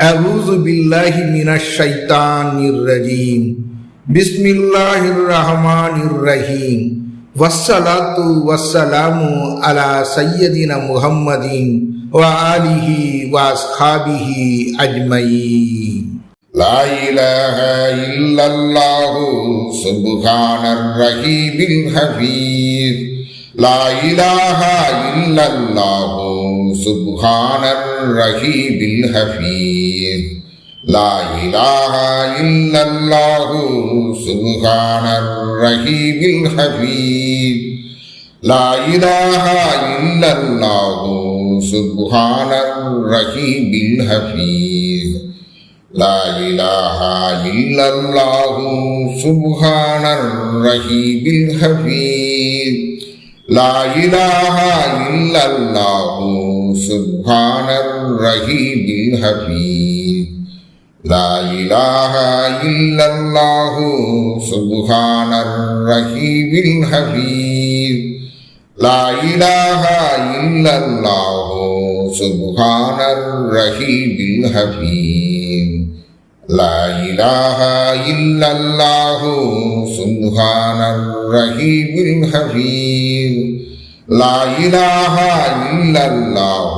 أعوذ بالله من الشيطان الرجيم بسم الله الرحمن الرحيم والصلاة والسلام على سيدنا محمد وآله وأصحابه أجمعين لا إله إلا الله سبحان الرحيم الحفيظ لا إله إلا الله سبحان الرحيم الحفيظ لا إله إلا الله سبحان الرحيم الحفيظ. لا إله إلا الله سبحان الرحيم الحفيظ. لا إله إلا الله سبحان الرحيم الحفيظ. لا إله إلا الله سبحان الرحيم الحفيظ لا إله إلا الله سبحان الرحيم الحفيظ لا إله إلا الله سبحان الرحيم الحفيظ لا إله إلا الله سبحان الرحيم الحفيظ لا إله إلا الله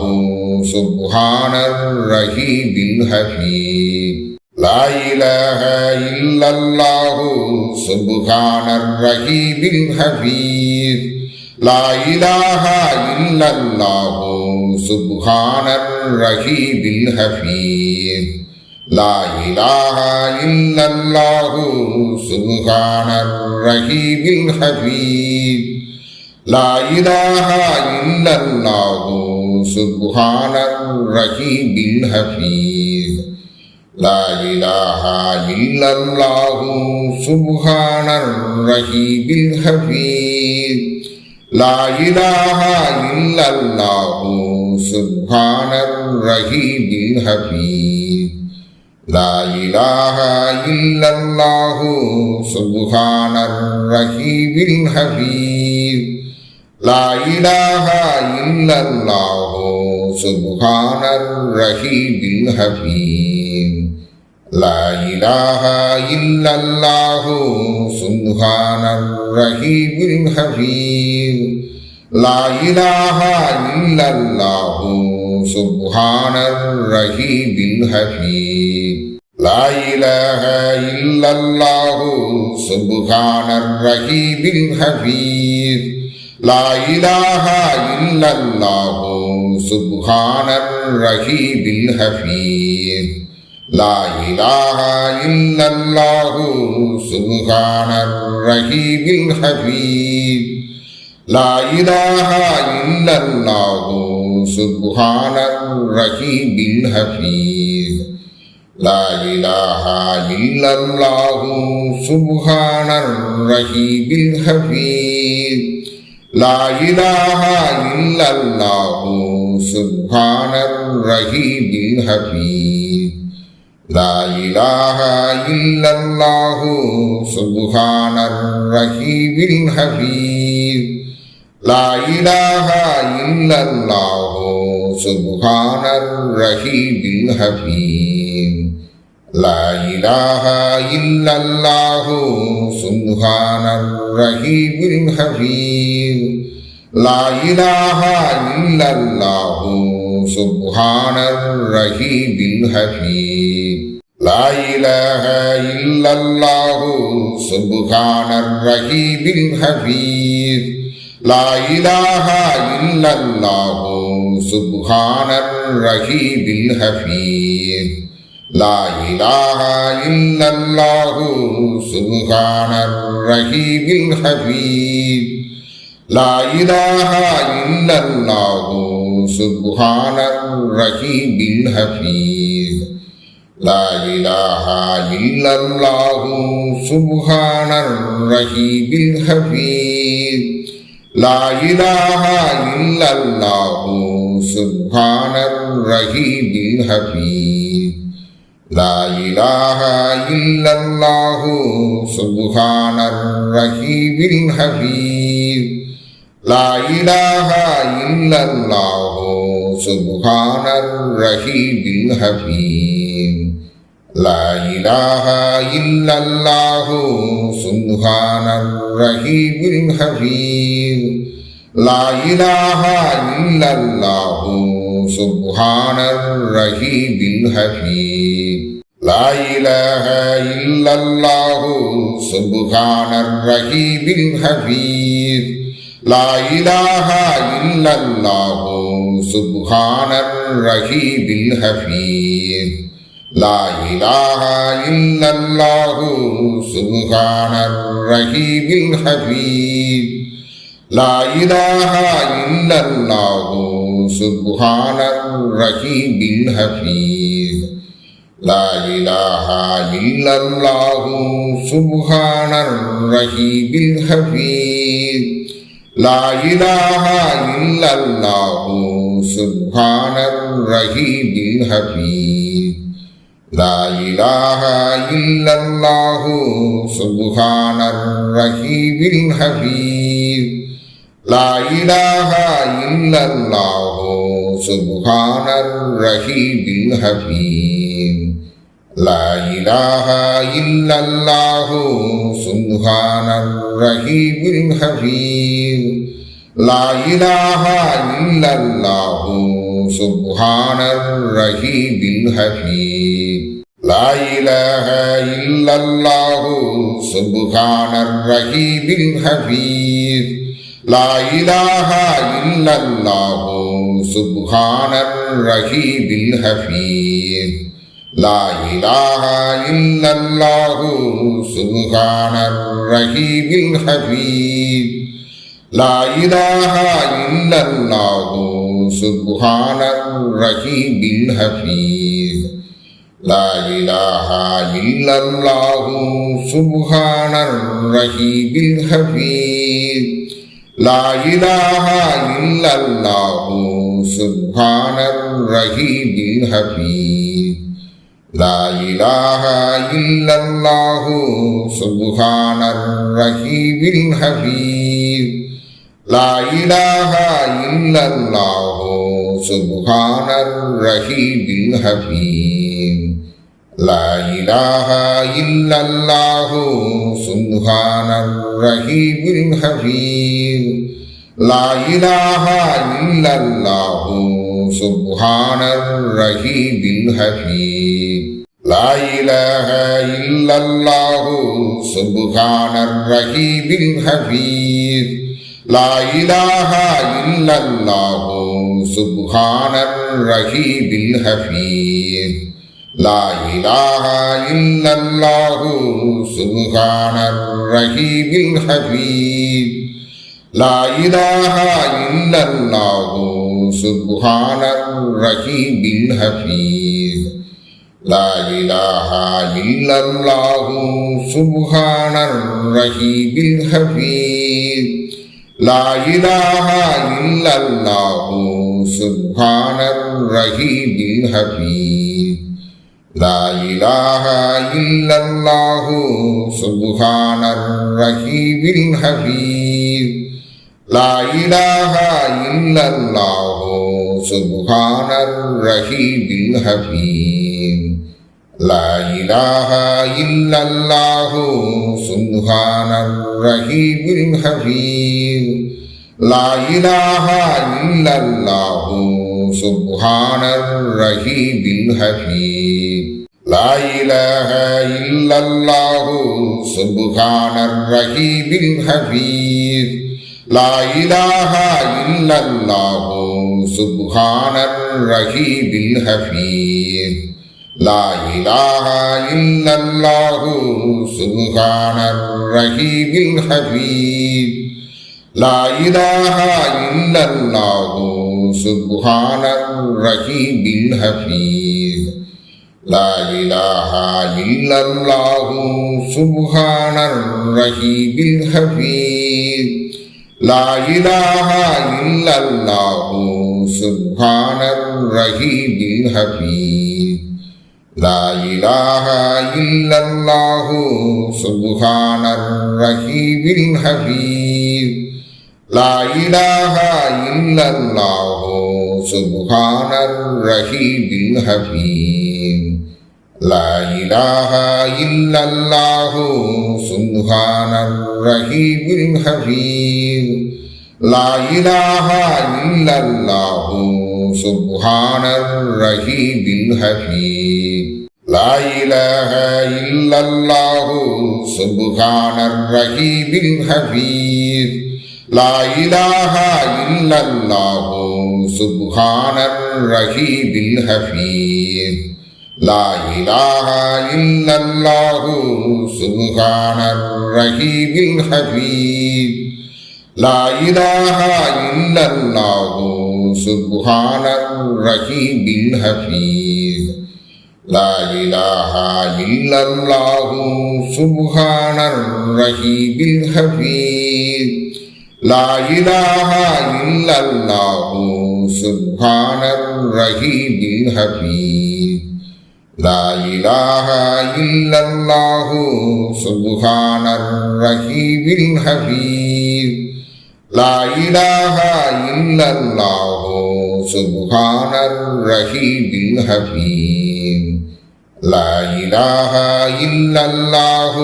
سبحان الرحيم الحفيظ لا إله إلا الله سبحان الرحيم الحفيظ لا إله إلا الله سبحان الرحيم الحفيظ لا إله إلا الله سبحان الرحيم الحفيظ লা ইলাহা ইল্লাল্লাহু সুবহানার রহিমিল হাফিজ লা ইলাহা ইল্লাল্লাহু সুবহানার রহিমিল হাফিজ লা ইলাহা ইল্লাল্লাহু সুবহানার রহিমিল হাফিজ লা ইলাহা ইল্লাল্লাহু সুবহানার রহিমিল হাফিজ لا إله إلا الله سبحان الرحيم الحفيظ لا إله إلا الله سبحان الرحيم الحفيظ لا إله إلا الله سبحان الرحيم الحفيظ لا إله إلا الله سبحان الرحيم الحفيظ لا إله إلا الله سبحان الرحيم الحفيظ. لا إله إلا الله سبحان الرحيم الحفيظ. لا إله إلا الله سبحان الرحيم الحفيظ. لا إله إلا الله سبحان الرحيم الحفيظ. لا إله إلا الله سبحان الرحيم الحفيظ لا إله إلا الله سبحان الرحيم الحفيظ لا إله إلا الله سبحان الرحيم الحفيظ لا إله إلا الله سبحان الرحيم الحفيظ. لا إله إلا الله سبحان الرحيم الحفيظ. لا إله إلا الله سبحان الرحيم الحفيظ. لا إله إلا الله سبحان الرحيم الحفيظ. لا إله إلا الله سبحان الرحيم الحفيظ. لا إله إلا الله سبحان الرحيم الحفيظ. لا إله إلا الله سبحان الرحيم الحفيظ. لا إله إلا الله سبحان الرحيم الحفيظ. সুবহানার রহিবিল হাবিব লা ইলাহা ইল্লাল্লাহু সুবহানার রহিবিল হাবিব লা ইলাহা ইল্লাল্লাহু সুবহানার রহিবিল হাবিব লা ইলাহা ইল্লাল্লাহু সুবহানার রহিমিল হামিদ লা ইলাহা ইল্লাল্লাহু সুবহানার রহিমিল হামিদ লা ইলাহা ইল্লাল্লাহু সুবহানার রহিমিল হামিদ লা ইলাহা ইল্লাল্লাহু সুবহানার রহিমিল হামিদ লা ইলাহা ইল্লাল্লাহু সুবহানার রহিমিল হাফিজ। লা ইলাহা ইল্লাল্লাহু সুবহানার রহিমিল হাফিজ। লা ইলাহা ইল্লাল্লাহু সুবহানার রহিমিল হাফিজ। লা ইলাহা ইল্লাল্লাহু সুবহানার রহিমিল হাফিজ। লা ইলাহা ইল্লাল্লাহ সুবহানার রহিমিল হামিদ লা ইলাহা ইল্লাল্লাহ সুবহানার রহিমিল হামিদ লা ইলাহা ইল্লাল্লাহ সুবহানার রহিমিল হামিদ لا إله إلا الله سبحان الرحيم الحفيظ لا إله إلا الله سبحان الرحيم الحفيظ. لا إله إلا الله سبحان الرحيم الحفيظ. لا إله إلا الله سبحان الرحيم الحفيظ. لا إله إلا الله سبحان الرحيم الحفيظ. لا إله إلا الله سبحان الرحيم الحفيظ لا إله إلا الله سبحان الرحيم الحفيظ لا إله إلا الله سبحان الرحيم الحفيظ لا إله إلا الله سبحان الرحيم الحفيظ. لا إله إلا الله سبحان الرحيم الحفيظ. لا إله إلا الله سبحان الرحيم الحفيظ. لا إله إلا الله سبحان الرحيم الحفيظ. لا إله إلا الله سبحان الرحيم الحفيظ لا إله إلا الله سبحان الرحيم الحفيظ لا إله إلا الله سبحان الرحيم الحفيظ لا إله إلا الله سبحان الرحيم الحفيظ لا إله إلا الله سبحان الرحيم الحفيظ لا إله إلا الله سبحان الرحيم الحفيظ لا إله إلا الله سبحان الرحيم الحفيظ لا إله إلا الله سبحان الرحيم الحفيظ لا إله إلا الله سبحان الرحيم الحفيظ لا إله إلا الله سبحان الرحيم الحفيظ لا إله إلا الله سبحان الرحيم الحفيظ لا إله إلا الله سبحان الرحيم الحفيظ لا إله إلا الله سبحان الرحيم الحفيظ لا إله إلا الله سبحان الرحيم الحفيظ لا إله إلا الله سبحان الرحيم الحفيظ লা ইলাহা ইল্লাল্লাহ সুবহানার রহিমিল হামিদ। লা ইলাহা ইল্লাল্লাহ সুবহানার রহিমিল হামিদ। লা ইলাহা ইল্লাল্লাহ সুবহানার রহিমিল হামিদ। লা ইলাহা ইল্লাল্লাহ সুবহানার রহিমিল হামিদ। لا إله إلا الله سبحان الرحيم الحكيم لا إله إلا الله سبحان الرحيم الحكيم لا إله إلا الله سبحان الرحيم الحكيم لا إله إلا الله سبحان الرحيم الحكيم لا إله إلا الله سبحان الرحيم الحكيم لا إله إلا الله سبحان الرحيم الحكيم لا إله إلا الله سبحان الرحيم الحكيم لا إله إلا الله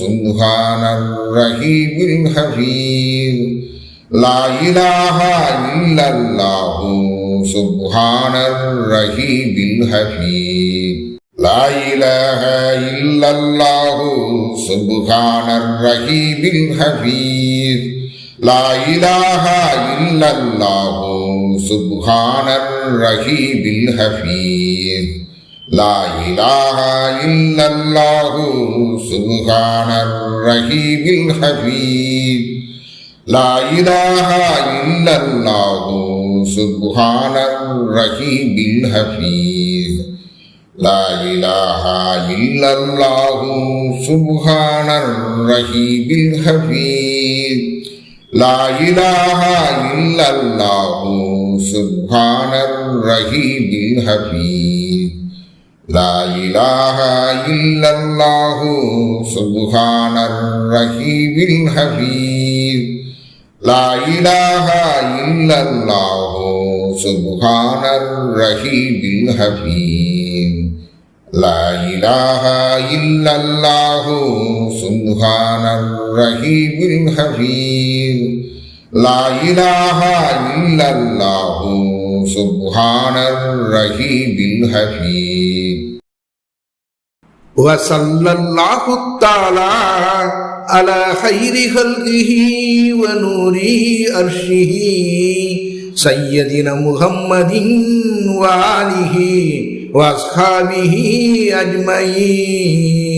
سبحان الرحيم الحكيم لا إله إلا الله سبحان الرحيم الحكيم لا إله إلا الله سبحان الرحيم الحكيم لا إله إلا الله سبحان الرحيم الحكيم লা ইলাহা ইল্লাল্লাহু সুবহানার রহিমিল হাবিব লা ইলাহা ইল্লাল্লাহু সুবহানার রহিমিল হাবিব লা ইলাহা ইল্লাল্লাহু সুবহানার রহিমিল হাবিব লা ইলাহা ইল্লাল্লাহু সুবহানার রহিমিল হাবিব لا إله إلا الله سبحان الرحيم الحكيم لا إله إلا الله سبحان الرحيم الحكيم لا إله إلا الله سبحان الرحيم الحكيم لا إله إلا الله سبحان الرحيم الحفيظ وصلى الله تعالى على خير خلقه ونور أرشه سيدنا محمد وآله وأصحابه أجمعين.